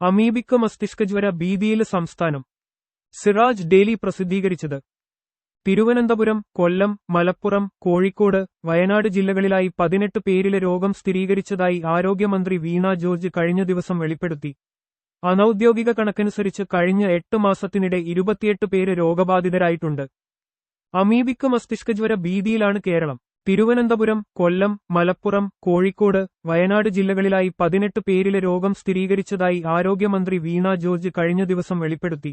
അമീബിക്ക മസ്തിഷ്കജ്വര ഭീതിയിൽ സംസ്ഥാനം. സിറാജ് ഡെയിലി പ്രസിദ്ധീകരിച്ചത്. തിരുവനന്തപുരം കൊല്ലം മലപ്പുറം കോഴിക്കോട് വയനാട് ജില്ലകളിലായി പതിനെട്ട് പേരിലെ രോഗം സ്ഥിരീകരിച്ചതായി ആരോഗ്യമന്ത്രി വീണ ജോർജ് കഴിഞ്ഞ ദിവസം വെളിപ്പെടുത്തി. അനൌദ്യോഗിക കണക്കനുസരിച്ച് കഴിഞ്ഞ എട്ട് മാസത്തിനിടെ ഇരുപത്തിയെട്ട് പേര് രോഗബാധിതരായിട്ടുണ്ട്. അമീബിക്ക മസ്തിഷ്കജ്വര ഭീതിയിലാണ് കേരളം. തിരുവനന്തപുരം കൊല്ലം മലപ്പുറം കോഴിക്കോട് വയനാട് ജില്ലകളിലായി പതിനെട്ട് പേരിലെ രോഗം സ്ഥിരീകരിച്ചതായി ആരോഗ്യമന്ത്രി വീണ ജോർജ് കഴിഞ്ഞ ദിവസം വെളിപ്പെടുത്തി.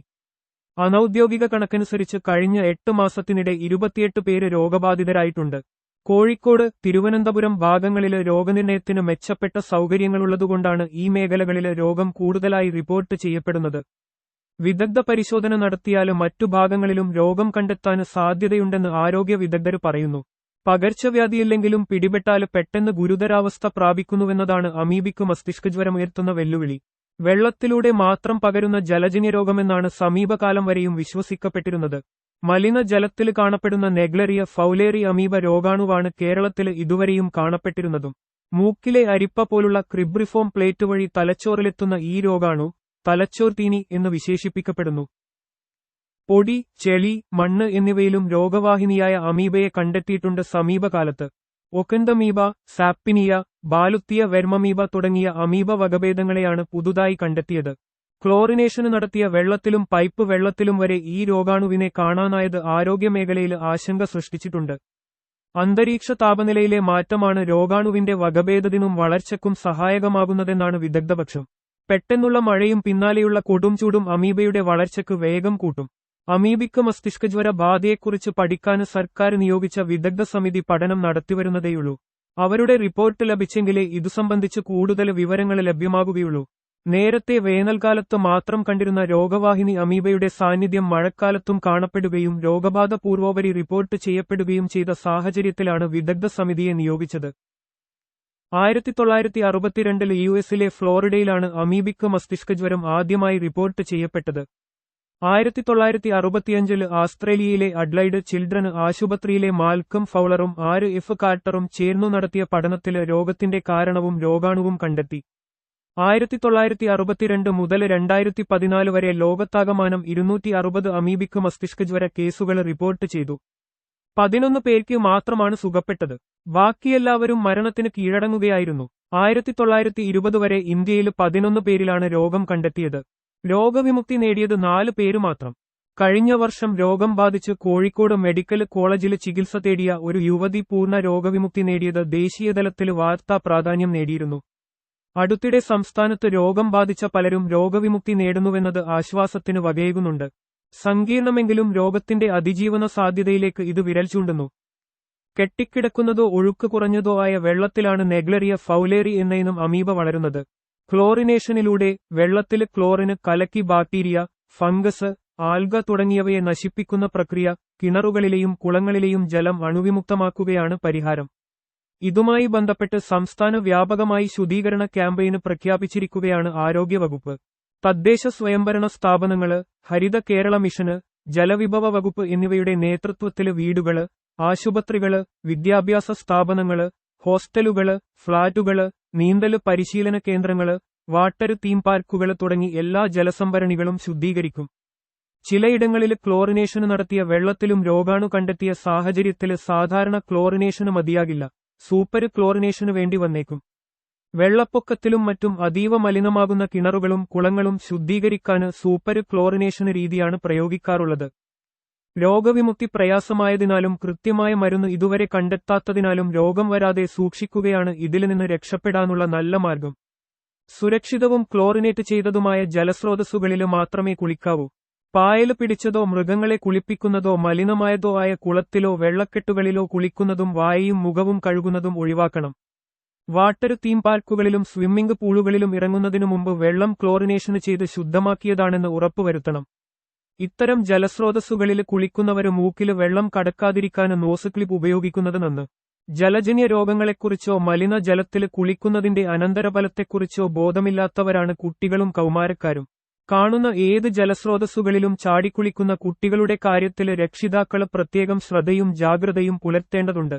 അനൌദ്യോഗിക കണക്കനുസരിച്ച് കഴിഞ്ഞ എട്ട് മാസത്തിനിടെ ഇരുപത്തിയെട്ട് പേര് രോഗബാധിതരായിട്ടുണ്ട്. കോഴിക്കോട് തിരുവനന്തപുരം ഭാഗങ്ങളിലെ രോഗനിർണയത്തിന് മെച്ചപ്പെട്ട സൗകര്യങ്ങളുള്ളതുകൊണ്ടാണ് ഈ മേഖലകളിലെ രോഗം കൂടുതലായി റിപ്പോർട്ട് ചെയ്യപ്പെടുന്നത്. വിദഗ്ധ പരിശോധന നടത്തിയാലും മറ്റു ഭാഗങ്ങളിലും രോഗം കണ്ടെത്താൻ സാധ്യതയുണ്ടെന്ന് ആരോഗ്യ വിദഗ്ധർ പറയുന്നു. പകർച്ചവ്യാധിയില്ലെങ്കിലും പിടിപെട്ടാൽ പെട്ടെന്ന് ഗുരുതരാവസ്ഥ പ്രാപിക്കുന്നുവെന്നതാണ് അമീബിക്ക് മസ്തിഷ്കജ്വരമുയർത്തുന്ന വെല്ലുവിളി. വെള്ളത്തിലൂടെ മാത്രം പകരുന്ന ജലജന്യ രോഗമെന്നാണ് സമീപകാലം വരെയും വിശ്വസിക്കപ്പെട്ടിരുന്നത്. മലിന ജലത്തിൽ കാണപ്പെടുന്ന നെഗ്ലറിയ ഫൗലേറി അമീബ രോഗാണുവാണ് കേരളത്തിൽ ഇതുവരെയും കാണപ്പെട്ടിരുന്നതും. മൂക്കിലെ അരിപ്പ പോലുള്ള ക്രിബ്രിഫോം പ്ലേറ്റ് വഴി തലച്ചോറിലെത്തുന്ന ഈ രോഗാണു തലച്ചോർ തീനി എന്ന് വിശേഷിപ്പിക്കപ്പെടുന്നു. പൊടി ചെളി മണ്ണ് എന്നിവയിലും രോഗവാഹിനിയായ അമീബയെ കണ്ടെത്തിയിട്ടുണ്ട് സമീപകാലത്ത്. ഒക്കന്തമീബ സാപ്പിനിയ ബാലുത്തിയ വെർമമീബ തുടങ്ങിയ അമീബ വകഭേദങ്ങളെയാണ് പുതുതായി കണ്ടെത്തിയത്. ക്ലോറിനേഷന് നടത്തിയ വെള്ളത്തിലും പൈപ്പ് വെള്ളത്തിലും വരെ ഈ രോഗാണുവിനെ കാണാനായത് ആരോഗ്യമേഖലയിൽ ആശങ്ക സൃഷ്ടിച്ചിട്ടുണ്ട്. അന്തരീക്ഷ താപനിലയിലെ മാറ്റമാണ് രോഗാണുവിന്റെ വകഭേദത്തിനും വളർച്ചയ്ക്കും സഹായകമാകുന്നതെന്നാണ് വിദഗ്ധപക്ഷം. പെട്ടെന്നുള്ള മഴയും പിന്നാലെയുള്ള കൊടും ചൂടും അമീബയുടെ വളർച്ചയ്ക്ക് വേഗം കൂട്ടും. അമീബിക്ക മസ്തിഷ്കജ്വര ബാധയെക്കുറിച്ച് പഠിക്കാൻ സർക്കാർ നിയോഗിച്ച വിദഗ്ധ സമിതി പഠനം നടത്തിവരുന്നതേയുള്ളൂ. അവരുടെ റിപ്പോർട്ട് ലഭിച്ചെങ്കിലേ ഇതു സംബന്ധിച്ച് കൂടുതൽ വിവരങ്ങൾ ലഭ്യമാകുകയുള്ളൂ. നേരത്തെ വേനൽക്കാലത്ത് മാത്രം കണ്ടിരുന്ന രോഗവാഹിനി അമീബയുടെ സാന്നിധ്യം മഴക്കാലത്തും കാണപ്പെടുകയും രോഗബാധ പൂർവോപരി റിപ്പോർട്ട് ചെയ്യപ്പെടുകയും ചെയ്ത സാഹചര്യത്തിലാണ് വിദഗ്ധ സമിതിയെ നിയോഗിച്ചത്. ആയിരത്തി തൊള്ളായിരത്തി അറുപത്തിരണ്ടിൽ യു എസിലെ ഫ്ലോറിഡയിലാണ് അമീബിക്ക് മസ്തിഷ്കജ്വരം ആദ്യമായി റിപ്പോർട്ട് ചെയ്യപ്പെട്ടത്. ആയിരത്തി തൊള്ളായിരത്തി അറുപത്തിയഞ്ചിൽ ആസ്ട്രേലിയയിലെ അഡ്ലൈഡ് ചിൽഡ്രൻ ആശുപത്രിയിലെ മാൽക്കം ഫൌളറും ആര് എഫ് കാർട്ടറും ചേർന്നു നടത്തിയ പഠനത്തിൽ രോഗത്തിന്റെ കാരണവും രോഗാണുവും കണ്ടെത്തി. ആയിരത്തി തൊള്ളായിരത്തി അറുപത്തിരണ്ട് മുതൽ രണ്ടായിരത്തി പതിനാല് വരെ ലോകത്താകമാനം ഇരുന്നൂറ്റി അറുപത് അമീബിക്ക് മസ്തിഷ്കജ്വര കേസുകൾ റിപ്പോർട്ട് ചെയ്തു. പതിനൊന്ന് പേർക്ക് മാത്രമാണ് സുഖപ്പെട്ടത്. ബാക്കിയെല്ലാവരും മരണത്തിന് കീഴടങ്ങുകയായിരുന്നു. ആയിരത്തി തൊള്ളായിരത്തി ഇരുപത് വരെ ഇന്ത്യയിൽ പതിനൊന്ന് പേരിലാണ് രോഗം കണ്ടെത്തിയത്. രോഗവിമുക്തി നേടിയത് നാലു പേര് മാത്രം. കഴിഞ്ഞ വർഷം രോഗം ബാധിച്ച് കോഴിക്കോട് മെഡിക്കൽ കോളേജിൽ ചികിത്സ തേടിയ ഒരു യുവതി പൂർണ രോഗവിമുക്തി നേടിയത് ദേശീയതലത്തിൽ വാർത്താ പ്രാധാന്യം നേടിയിരുന്നു. അടുത്തിടെ സംസ്ഥാനത്ത് രോഗം ബാധിച്ച പലരും രോഗവിമുക്തി നേടുന്നുവെന്നത് ആശ്വാസത്തിന് വകയേകുന്നുണ്ട്. സങ്കീർണമെങ്കിലും രോഗത്തിന്റെ അതിജീവന സാധ്യതയിലേക്ക് ഇത് വിരൽ ചൂണ്ടുന്നു. കെട്ടിക്കിടക്കുന്നതോ ഒഴുക്ക് കുറഞ്ഞതോ ആയ വെള്ളത്തിലാണ് നെഗ്ലറിയ ഫൗലേറി എന്നയിനം അമീബ വളരുന്നത്. ക്ലോറിനേഷനിലൂടെ വെള്ളത്തിൽ ക്ലോറിന് കലക്കി ബാക്ടീരിയ ഫംഗസ് ആൽഗ തുടങ്ങിയവയെ നശിപ്പിക്കുന്ന പ്രക്രിയ കിണറുകളിലെയും കുളങ്ങളിലെയും ജലം അണുവിമുക്തമാക്കുകയാണ് പരിഹാരം. ഇതുമായി ബന്ധപ്പെട്ട് സംസ്ഥാന വ്യാപകമായി ശുദ്ധീകരണ ക്യാമ്പയിന് പ്രഖ്യാപിച്ചിരിക്കുകയാണ് ആരോഗ്യവകുപ്പ്. തദ്ദേശ സ്വയംഭരണ സ്ഥാപനങ്ങൾ ഹരിത കേരള മിഷന് ജലവിഭവ വകുപ്പ് എന്നിവയുടെ നേതൃത്വത്തിൽ വീടുകൾ ആശുപത്രികൾ വിദ്യാഭ്യാസ സ്ഥാപനങ്ങൾ ഹോസ്റ്റലുകൾ ഫ്ളാറ്റുകൾ നീന്തൽ പരിശീലന കേന്ദ്രങ്ങൾ വാട്ടർ തീം പാർക്കുകൾ തുടങ്ങി എല്ലാ ജലസംഭരണികളും ശുദ്ധീകരിക്കും. ചിലയിടങ്ങളിൽ ക്ലോറിനേഷന് നടത്തിയ വെള്ളത്തിലും രോഗാണു കണ്ടെത്തിയ സാഹചര്യത്തിൽ സാധാരണ ക്ലോറിനേഷന് മതിയാകില്ല സൂപ്പർ ക്ലോറിനേഷന് വേണ്ടി വന്നേക്കും. വെള്ളപ്പൊക്കത്തിലും മറ്റും അതീവ മലിനമാകുന്ന കിണറുകളും കുളങ്ങളും ശുദ്ധീകരിക്കാൻ സൂപ്പർ ക്ലോറിനേഷന് രീതിയാണ് പ്രയോഗിക്കാറുള്ളത്. രോഗവിമുക്തി പ്രയാസമായതിനാലും കൃത്യമായ മരുന്ന് ഇതുവരെ കണ്ടെത്താത്തതിനാലും രോഗം വരാതെ സൂക്ഷിക്കുകയാണ് ഇതിൽ നിന്ന് രക്ഷപ്പെടാനുള്ള നല്ല മാർഗം. സുരക്ഷിതവും ക്ലോറിനേറ്റ് ചെയ്തതുമായ ജലസ്രോതസ്സുകളിൽ മാത്രമേ കുളിക്കാവൂ. പായൽ പിടിച്ചതോ മൃഗങ്ങളെ കുളിപ്പിക്കുന്നതോ മലിനമായതോ ആയ കുളത്തിലോ വെള്ളക്കെട്ടുകളിലോ കുളിക്കുന്നതും വായയും മുഖവും കഴുകുന്നതും ഒഴിവാക്കണം. വാട്ടർ തീം പാർക്കുകളിലും സ്വിമ്മിംഗ് പൂളുകളിലും ഇറങ്ങുന്നതിനു മുമ്പ് വെള്ളം ക്ലോറിനേഷന് ചെയ്ത് ശുദ്ധമാക്കിയതാണെന്ന് ഉറപ്പുവരുത്തണം. ഇത്തരം ജലസ്രോതസ്സുകളിൽ കുളിക്കുന്നവര് മൂക്കിൽ വെള്ളം കടക്കാതിരിക്കാൻ നോസ് ക്ലിപ്പ് ഉപയോഗിക്കുന്നത് നന്ന്. ജലജന്യ രോഗങ്ങളെക്കുറിച്ചോ മലിന ജലത്തിൽ കുളിക്കുന്നതിന്റെ അനന്തരഫലത്തെക്കുറിച്ചോ ബോധമില്ലാത്തവരാണ് കുട്ടികളും കൗമാരക്കാരും. കാണുന്ന ഏത് ജലസ്രോതസ്സുകളിലും ചാടിക്കുളിക്കുന്ന കുട്ടികളുടെ കാര്യത്തിൽ രക്ഷിതാക്കൾ പ്രത്യേകം ശ്രദ്ധയും ജാഗ്രതയും പുലർത്തേണ്ടതുണ്ട്.